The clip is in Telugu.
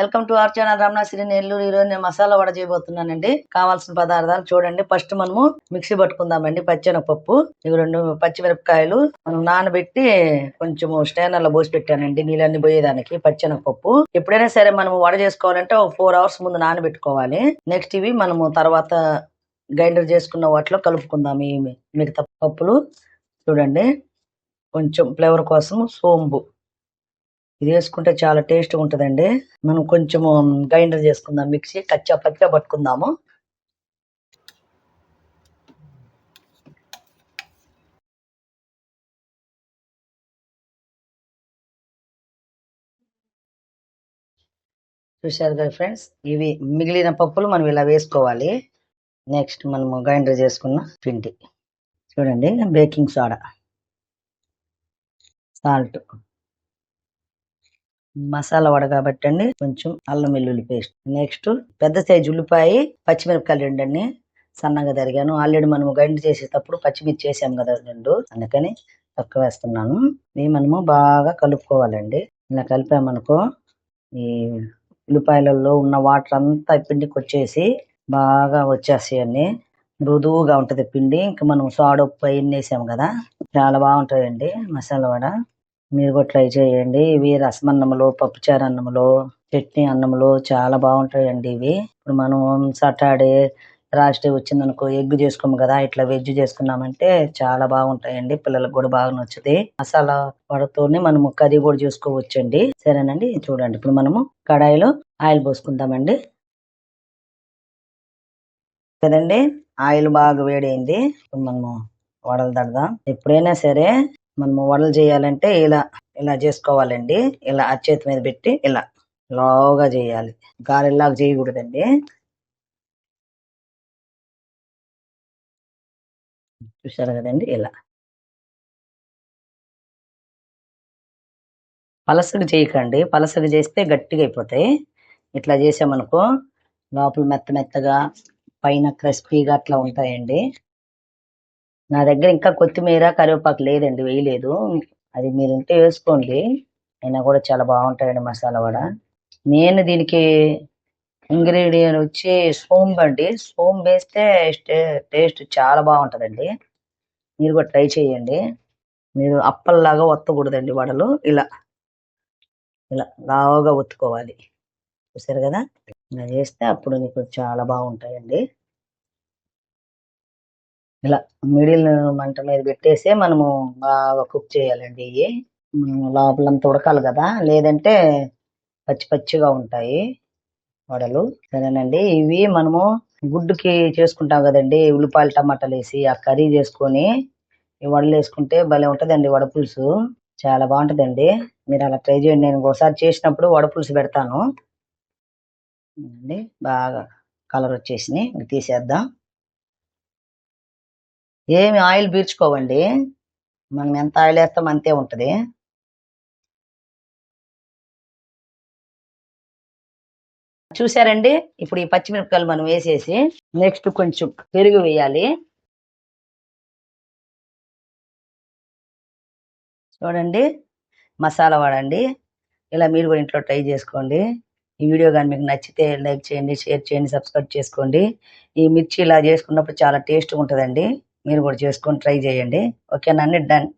Welcome to our channel Ramanasri Nellore. ఈరోజు నేను మసాలా వడ చేయబోతున్నానండి. కావాల్సిన పదార్థాలు చూడండి. ఫస్ట్ మనము మిక్సీ పట్టుకుందామండి. పచ్చెనపప్పు ఇవి రెండు పచ్చిమిరపకాయలు. మనం నానబెట్టి కొంచెము స్టైనర్లో పోసి పెట్టానండి. నీళ్ళన్ని పోయేదానికి పచ్చెనపప్పు. ఎప్పుడైనా సరే మనం వడ చేసుకోవాలంటే ఒక ఫోర్ అవర్స్ ముందు నానబెట్టుకోవాలి. నెక్స్ట్ ఇవి మనము తర్వాత గ్రైండర్ చేసుకున్న వాటిలో కలుపుకుందాం ఈ మిగతా పప్పులు చూడండి. కొంచెం ఫ్లేవర్ కోసం సోంపు. ఇది వేసుకుంటే చాలా టేస్ట్ ఉంటుందండి. మనం కొంచెం గ్రైండర్ చేసుకుందాం మిక్సీ కచ్చా పచ్చా పట్టుకుందాము. చూశారు కదా ఫ్రెండ్స్ ఇవి మిగిలిన పప్పులు మనం ఇలా వేసుకోవాలి. నెక్స్ట్ మనము గ్రైండర్ చేసుకున్న పిండి. చూడండి baking soda. Salt. Masala vada కాబట్టి అండి కొంచెం అల్లం వెల్లుల్లి పేస్ట్. నెక్స్ట్ పెద్ద సైజు ఉల్లిపాయ పచ్చిమిరపకాయలు రెండండి సన్నగా తరిగాను. ఆల్రెడీ మనము గండి చేసేటప్పుడు పచ్చిమిర్చి చేసాం కదా రెండు. అందుకని తక్కువ వేస్తున్నాను. ఇవి మనము బాగా కలుపుకోవాలండి. ఇలా కలిపామనుకో ఈ ఉల్లిపాయలలో ఉన్న వాటర్ అంతా పిండికి వచ్చేసి బాగా వచ్చేస్తాయండి. మృదువుగా ఉంటది పిండి. ఇంకా మనం సోడా ఉప్పు అవన్నీ వేసాము కదా చాలా బాగుంటుందండి మసాలా వడ. మీరు కూడా ట్రై చేయండి. ఇవి రసమన్నములో పప్పుచారు అన్నములో చట్నీ అన్నములు చాలా బాగుంటాయండి ఇవి. ఇప్పుడు మనం సాటర్డే రాష్ట్రే వచ్చిందనుకో ఎగ్ చేసుకోము కదా ఇట్లా వెజ్ చేసుకున్నామంటే చాలా బాగుంటాయండి. పిల్లలకు కూడా బాగా నచ్చుతాయి. మసాలా వడతోనే మనము కర్రీ కూడా చేసుకోవచ్చండి. సరేనండి చూడండి. ఇప్పుడు మనము కడాయిలో ఆయిల్ పోసుకుందామండి. కదండి ఆయిల్ బాగా వేడైంది. ఇప్పుడు మనము వడలు తడదాం. ఎప్పుడైనా సరే మనము వడలు చేయాలంటే ఇలా ఇలా చేసుకోవాలండి. ఇలా అచ్చేతి మీద పెట్టి ఇలా లోగా చేయాలి. గారెల్లాగా చేయకూడదండి. చూసారు కదండి? ఇలా. పలసగా చేయకండి. పలసగా చేస్తే గట్టిగా అయిపోతాయి. ఇట్లా చేసామనుకో లోపల మెత్త మెత్తగా పైన క్రిస్పీగా అట్లా ఉంటాయండి. నా దగ్గర ఇంకా కొత్తిమీర కరివేపాకు లేదండి వేయలేదు. అది మీరు ఉంటే వేసుకోండి. అయినా కూడా చాలా బాగుంటాయండి మసాలా వడ. నేను దీనికి ఇంగ్రీడియంట్ వచ్చి సోంపు అండి. సోంపు వేస్తే టేస్ట్ చాలా బాగుంటుందండి. మీరు కూడా ట్రై చేయండి. మీరు అప్పల్లాగా ఒత్తకూడదండి వడలు. ఇలా ఇలా లావుగా ఒత్తుకోవాలి. చూసారు కదా? ఇలా చేస్తే అప్పుడు మీకు చాలా బాగుంటాయండి. ఇలా మిడిల్ మంట మీద పెట్టేసి మనము బాగా కుక్ చేయాలండి ఇవి. లోపలంతా ఉడకాలి కదా. లేదంటే పచ్చి పచ్చిగా ఉంటాయి వడలు. సరేనండి. ఇవి మనము గుడ్డుకి చేసుకుంటాం కదండి. ఉల్లిపాయలు టమాటాలు వేసి ఆ కర్రీ చేసుకొని ఈ వడలు వేసుకుంటే భలే ఉంటుందండి వడపులుసు చాలా బాగుంటుందండి. మీరు అలా ట్రై చేయండి. నేను ఒకసారి చేసినప్పుడు వడపులుసు పెడతాను. పెడతాను బాగా కలర్ వచ్చేసినాయి. తీసేద్దాం. ఏమి ఆయిల్ పీల్చుకోవండి. మనం ఎంత ఆయిల్ వేస్తాం అంతే ఉంటుంది. చూసారండి? ఇప్పుడు ఈ పచ్చిమిరపకాయలు మనం వేసేసి నెక్స్ట్ కొంచెం పెరుగు వేయాలి. చూడండి. మసాలా వాడండి. ఇలా మీరు కూడా ఇంట్లో ట్రై చేసుకోండి. ఈ వీడియో కానీ మీకు నచ్చితే లైక్ చేయండి షేర్ చేయండి సబ్స్క్రైబ్ చేసుకోండి. ఈ మిర్చి ఇలా చేసుకున్నప్పుడు చాలా టేస్ట్గా ఉంటుందండి. మీరు కూడా చేసుకొని ట్రై చేయండి. ఓకేనా అండి? డన్.